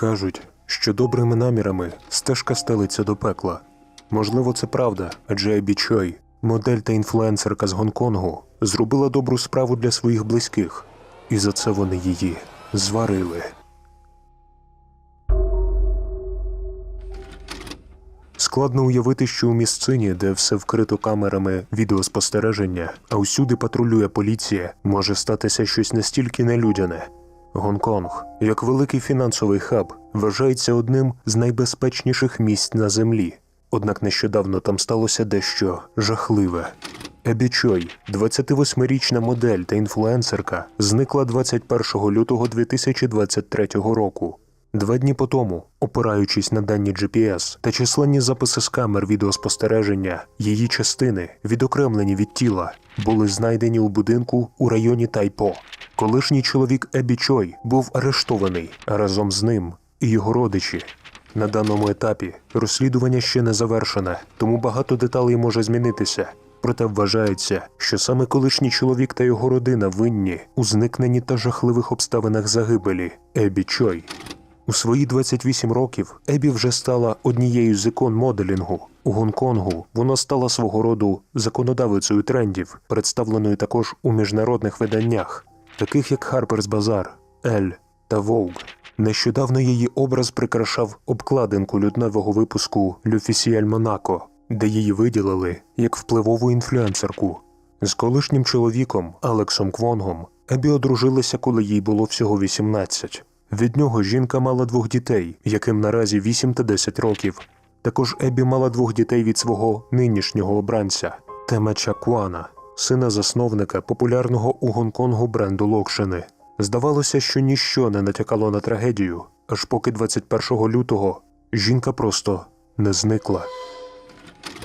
Кажуть, що добрими намірами стежка стелиться до пекла. Можливо, це правда, адже Ебі Чой, модель та інфлюенсерка з Гонконгу, зробила добру справу для своїх близьких, і за це вони її зварили. Складно уявити, що у місцині, де все вкрито камерами відеоспостереження, а усюди патрулює поліція, може статися щось настільки нелюдяне. Гонконг, як великий фінансовий хаб, вважається одним з найбезпечніших місць на землі. Однак нещодавно там сталося дещо жахливе. Ебі Чой, 28-річна модель та інфлюенсерка, зникла 21 лютого 2023 року. Два дні по тому, опираючись на дані GPS та численні записи з камер відеоспостереження, її частини, відокремлені від тіла, були знайдені у будинку у районі Тайпо. Колишній чоловік Ебі Чой був арештований, разом з ним і його родичі. На даному етапі розслідування ще не завершене, тому багато деталей може змінитися. Проте вважається, що саме колишній чоловік та його родина винні у зникненні та жахливих обставинах загибелі Ебі Чой. У свої 28 років Ебі вже стала однією з ікон моделінгу. У Гонконгу вона стала свого роду законодавицею трендів, представленою також у міжнародних виданнях, таких як Harper's Bazaar, Elle та Vogue. Нещодавно її образ прикрашав обкладинку лютневого випуску L'Officiel Monaco, де її виділили як впливову інфлюенсерку. З колишнім чоловіком Алексом Квонгом Ебі одружилася, коли їй було всього 18. Від нього жінка мала двох дітей, яким наразі 8 та 10 років. Також Ебі мала двох дітей від свого нинішнього обранця Темеча Куана, сина засновника популярного у Гонконгу бренду Локшини. Здавалося, що ніщо не натякало на трагедію, аж поки 21 лютого жінка просто не зникла.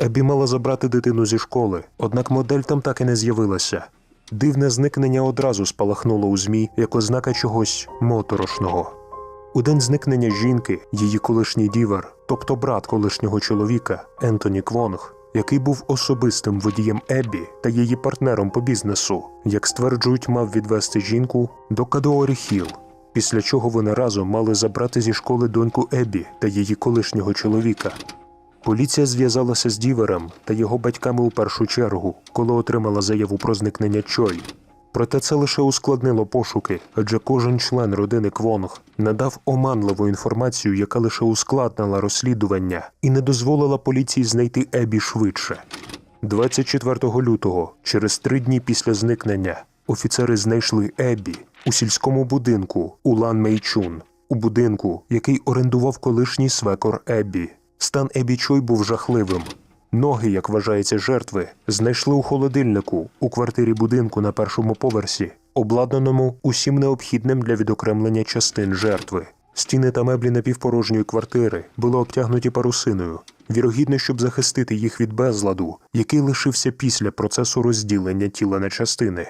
Ебі мала забрати дитину зі школи, однак модель там так і не з'явилася. Дивне зникнення одразу спалахнуло у ЗМІ як ознака чогось моторошного. У день зникнення жінки, її колишній дівер, тобто брат колишнього чоловіка Ентоні Квонг, який був особистим водієм Еббі та її партнером по бізнесу, як стверджують, мав відвести жінку до Кадоорі Хіл, після чого вони разом мали забрати зі школи доньку Еббі та її колишнього чоловіка. Поліція зв'язалася з дівером та його батьками у першу чергу, коли отримала заяву про зникнення Чой. Проте це лише ускладнило пошуки, адже кожен член родини Квонг надав оманливу інформацію, яка лише ускладнила розслідування і не дозволила поліції знайти Ебі швидше. 24 лютого, через три дні після зникнення, офіцери знайшли Ебі у сільському будинку Улан Мейчун, у будинку, який орендував колишній свекор Ебі. Стан Ебі Чой був жахливим. Ноги, як вважається, жертви, знайшли у холодильнику у квартирі будинку на першому поверсі, обладнаному усім необхідним для відокремлення частин жертви. Стіни та меблі напівпорожньої квартири були обтягнуті парусиною, вірогідно, щоб захистити їх від безладу, який лишився після процесу розділення тіла на частини.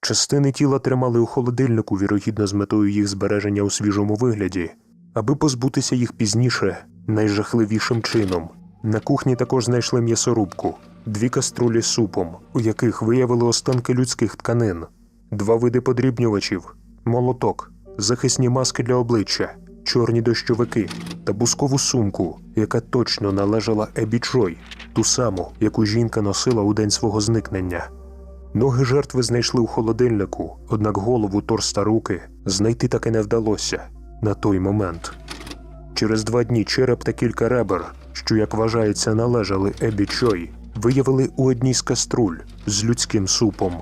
Частини тіла тримали у холодильнику, вірогідно, з метою їх збереження у свіжому вигляді, аби позбутися їх пізніше найжахливішим чином. На кухні також знайшли м'ясорубку, дві каструлі з супом, у яких виявили останки людських тканин, два види подрібнювачів, молоток, захисні маски для обличчя, чорні дощовики та бускову сумку, яка точно належала Ебі Чой, ту саму, яку жінка носила у день свого зникнення. Ноги жертви знайшли у холодильнику, однак голову, торс та руки знайти таки не вдалося на той момент. Через два дні череп та кілька ребер, що, як вважається, належали Ебі Чой, виявили у одній з каструль з людським супом.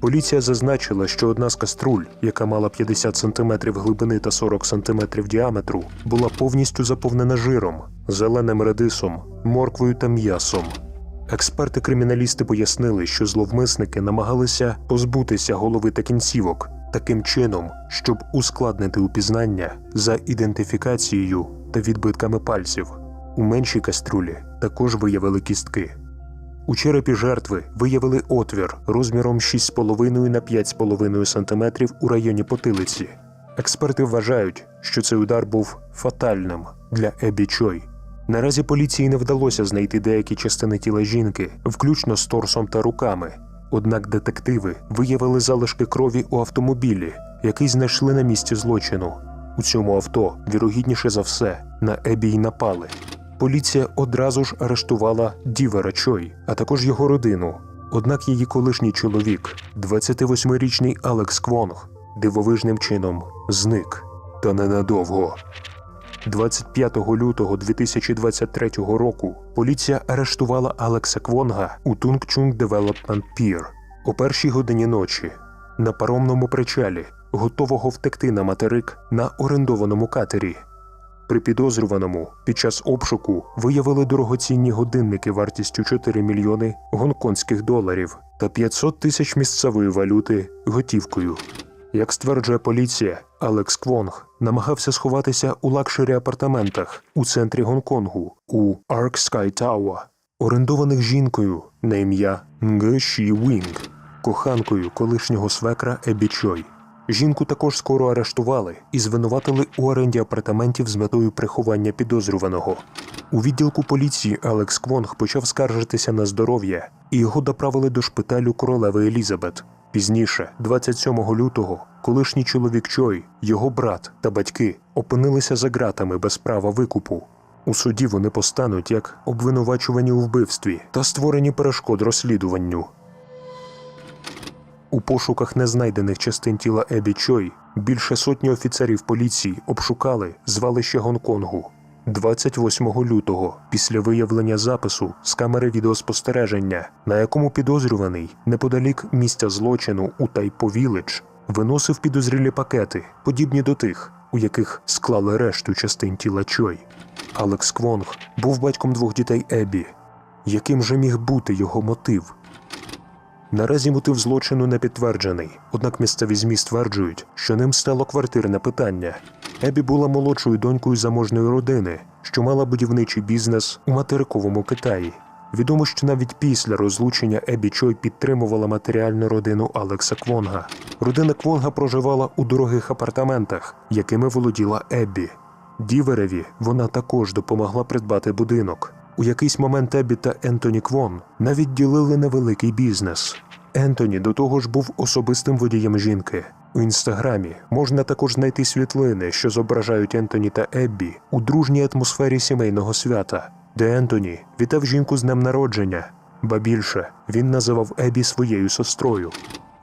Поліція зазначила, що одна з каструль, яка мала 50 см глибини та 40 см діаметру, була повністю заповнена жиром, зеленим редисом, морквою та м'ясом. Експерти-криміналісти пояснили, що зловмисники намагалися позбутися голови та кінцівок таким чином, щоб ускладнити упізнання за ідентифікацією та відбитками пальців. У меншій каструлі також виявили кістки. У черепі жертви виявили отвір розміром 6,5 на 5,5 см у районі потилиці. Експерти вважають, що цей удар був фатальним для Ебі Чой. Наразі поліції не вдалося знайти деякі частини тіла жінки, включно з торсом та руками. Однак детективи виявили залишки крові у автомобілі, який знайшли на місці злочину. У цьому авто, вірогідніше за все, на Ебі й напали. Поліція одразу ж арештувала Дівера Чой, а також його родину. Однак її колишній чоловік, 28-річний Алекс Квонг, дивовижним чином зник. Та ненадовго. 25 лютого 2023 року поліція арештувала Алекса Квонга у Тунгчунг Девелопмент Пір о першій годині ночі на паромному причалі, готового втекти на материк на орендованому катері. При підозрюваному під час обшуку виявили дорогоцінні годинники вартістю 4 мільйони гонконгських доларів та 500 тисяч місцевої валюти готівкою. Як стверджує поліція, Алекс Квонг намагався сховатися у лакшері апартаментах у центрі Гонконгу у Ark Sky Tower, орендованих жінкою на ім'я Нг Ші Вінг, коханкою колишнього свекра Ебі Чой. Жінку також скоро арештували і звинуватили у оренді апартаментів з метою приховання підозрюваного. У відділку поліції Алекс Квонг почав скаржитися на здоров'я, і його доправили до шпиталю королеви Елізабет. Пізніше, 27 лютого, колишній чоловік Чой, його брат та батьки опинилися за ґратами без права викупу. У суді вони постануть як обвинувачувані у вбивстві та створенні перешкод розслідуванню. У пошуках незнайдених частин тіла Ебі Чой більше сотні офіцерів поліції обшукали звалище Гонконгу. 28 лютого, після виявлення запису з камери відеоспостереження, на якому підозрюваний неподалік місця злочину у Тайповілич виносив підозрілі пакети, подібні до тих, у яких склали решту частин тіла Чой. Алекс Квонг був батьком двох дітей Ебі. Яким же міг бути його мотив? Наразі мотив злочину не підтверджений, однак місцеві ЗМІ стверджують, що ним стало квартирне питання. Ебі була молодшою донькою заможної родини, що мала будівничий бізнес у материковому Китаї. Відомо, що навіть після розлучення Ебі Чой підтримувала матеріальну родину Алекса Квонга. Родина Квонга проживала у дорогих апартаментах, якими володіла Еббі. Дівереві вона також допомогла придбати будинок. У якийсь момент Еббі та Ентоні Квон навіть ділили невеликий бізнес. Ентоні до того ж був особистим водієм жінки. У інстаграмі можна також знайти світлини, що зображають Ентоні та Еббі у дружній атмосфері сімейного свята, де Ентоні вітав жінку з днем народження, ба більше він називав Еббі своєю сестрою.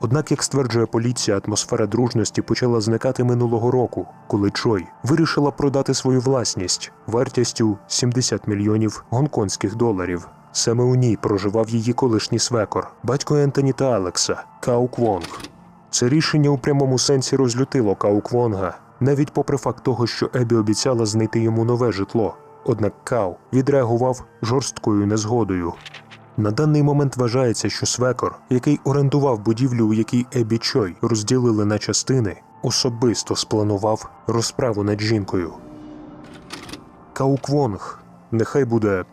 Однак, як стверджує поліція, атмосфера дружності почала зникати минулого року, коли Чой вирішила продати свою власність вартістю 70 мільйонів гонконгських доларів. Саме у ній проживав її колишній свекор, батько Ентоні та Алекса Кау Квонг. Це рішення у прямому сенсі розлютило Кау Квонга, навіть попри факт того, що Ебі обіцяла знайти йому нове житло. Однак Кау відреагував жорсткою незгодою. На даний момент вважається, що свекор, який орендував будівлю, у якій Ебі Чой розділили на частини, особисто спланував розправу над жінкою. Кау Квонг, нехай буде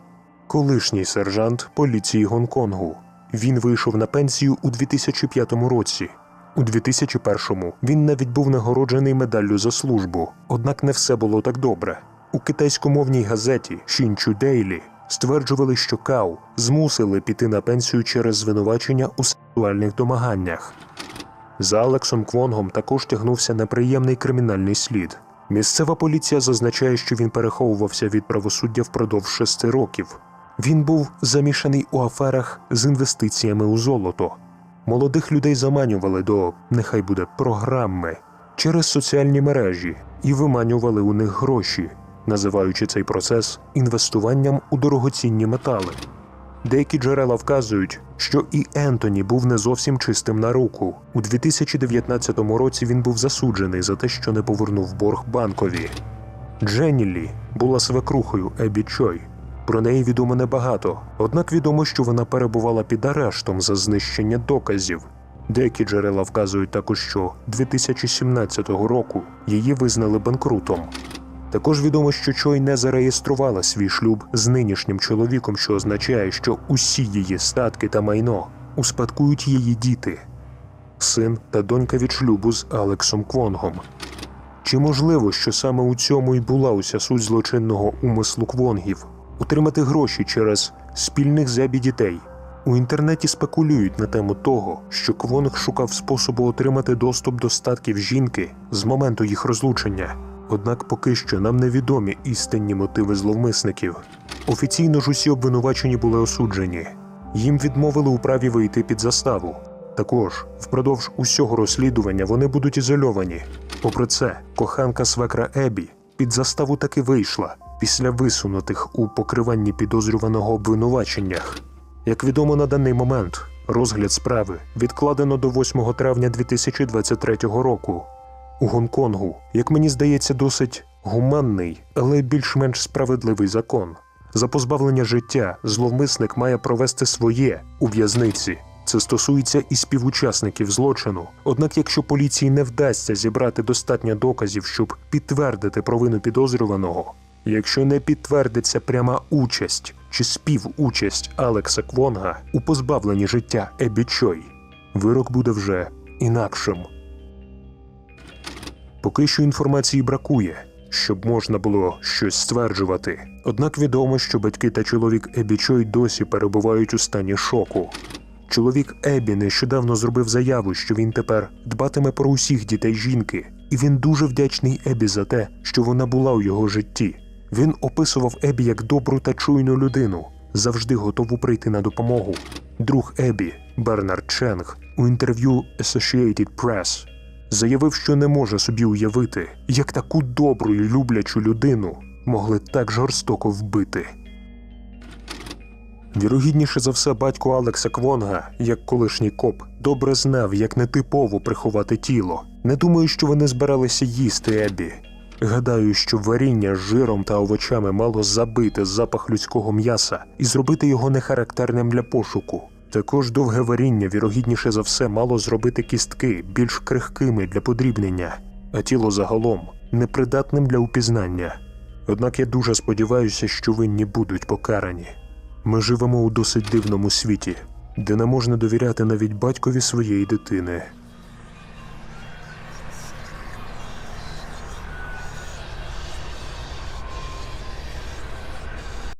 колишній сержант поліції Гонконгу. Він вийшов на пенсію у 2005 році. У 2001-му він навіть був нагороджений медаллю за службу. Однак не все було так добре. У китайськомовній газеті Шинчу Дейлі стверджували, що Кау змусили піти на пенсію через звинувачення у сексуальних домаганнях. За Алексом Квонгом також тягнувся неприємний кримінальний слід. Місцева поліція зазначає, що він переховувався від правосуддя впродовж шести років. Він був замішаний у аферах з інвестиціями у золото. Молодих людей заманювали до, нехай буде, програми через соціальні мережі і виманювали у них гроші, називаючи цей процес інвестуванням у дорогоцінні метали. Деякі джерела вказують, що і Ентоні був не зовсім чистим на руку. У 2019 році він був засуджений за те, що не повернув борг банкові. Дженні Лі була свекрухою Ебі Чой. Про неї відомо небагато, однак відомо, що вона перебувала під арештом за знищення доказів. Деякі джерела вказують також, що 2017 року її визнали банкрутом. Також відомо, що Чой не зареєструвала свій шлюб з нинішнім чоловіком, що означає, що усі її статки та майно успадкують її діти, син та донька від шлюбу з Алексом Квонгом. Чи можливо, що саме у цьому і була уся суть злочинного умислу Квонгів отримати гроші через спільних зебі дітей? У інтернеті спекулюють на тему того, що Квонг шукав способу отримати доступ до статків жінки з моменту їх розлучення. Однак поки що нам невідомі істинні мотиви зловмисників. Офіційно ж усі обвинувачені були осуджені. Їм відмовили у праві вийти під заставу. Також впродовж усього розслідування вони будуть ізольовані. Попри це, коханка свекра Ебі під заставу таки вийшла після висунутих у покриванні підозрюваного обвинуваченнях. Як відомо на даний момент, розгляд справи відкладено до 8 травня 2023 року. У Гонконгу, як мені здається, досить гуманний, але більш-менш справедливий закон. За позбавлення життя зловмисник має провести своє у в'язниці. Це стосується і співучасників злочину. Однак, якщо поліції не вдасться зібрати достатньо доказів, щоб підтвердити провину підозрюваного, якщо не підтвердиться пряма участь чи співучасть Алекса Квонга у позбавленні життя Ебі Чой, вирок буде вже інакшим. Поки що інформації бракує, щоб можна було щось стверджувати. Однак відомо, що батьки та чоловік Ебі Чой досі перебувають у стані шоку. Чоловік Ебі нещодавно зробив заяву, що він тепер дбатиме про усіх дітей жінки, і він дуже вдячний Ебі за те, що вона була у його житті. Він описував Ебі як добру та чуйну людину, завжди готову прийти на допомогу. Друг Ебі, Бернард Ченг, у інтерв'ю Associated Press заявив, що не може собі уявити, як таку добру і люблячу людину могли так жорстоко вбити. Вірогідніше за все, батько Алекса Квонга, як колишній коп, добре знав, як нетипово приховати тіло. Не думаю, що вони збиралися їсти Ебі. Гадаю, що варіння з жиром та овочами мало забити запах людського м'яса і зробити його нехарактерним для пошуку. Також довге варіння, вірогідніше за все, мало зробити кістки більш крихкими для подрібнення, а тіло загалом непридатним для упізнання. Однак я дуже сподіваюся, що винні будуть покарані. Ми живемо у досить дивному світі, де не можна довіряти навіть батькові своєї дитини.